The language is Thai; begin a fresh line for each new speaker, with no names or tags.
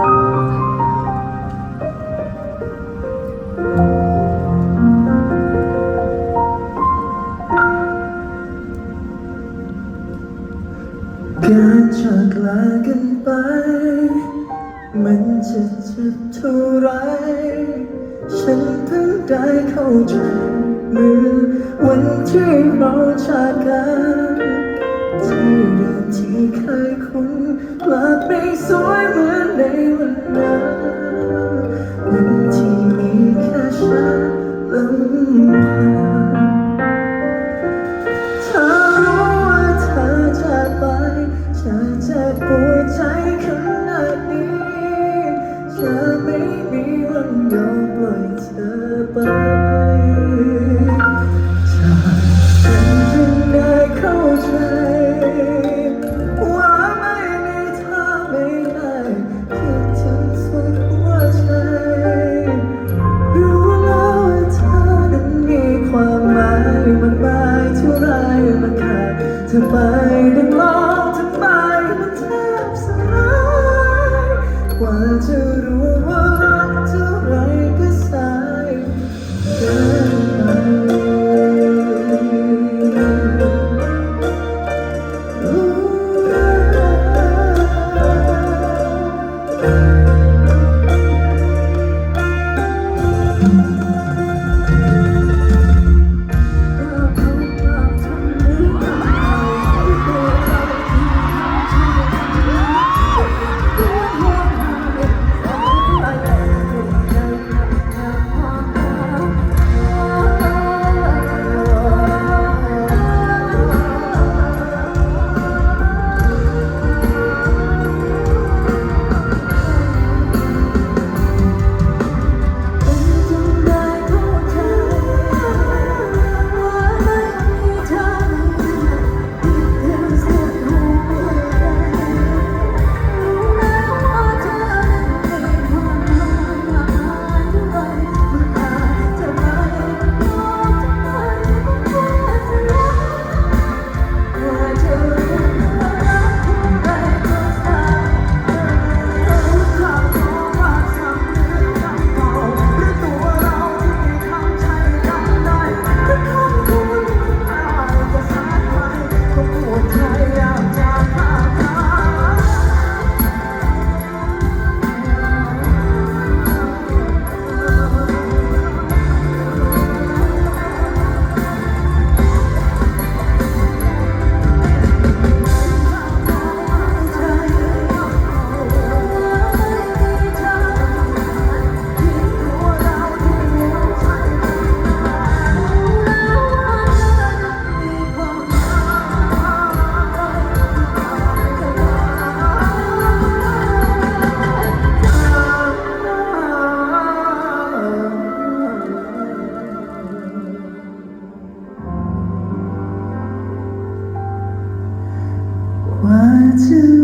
การจากลากันไป มันจะเจ็บเท่าไร ฉันเพิ่งได้เข้าใจเมื่อวันที่เราจากกัน ที่เดินที่เคยคุ้นกลับไม่สวย ไป to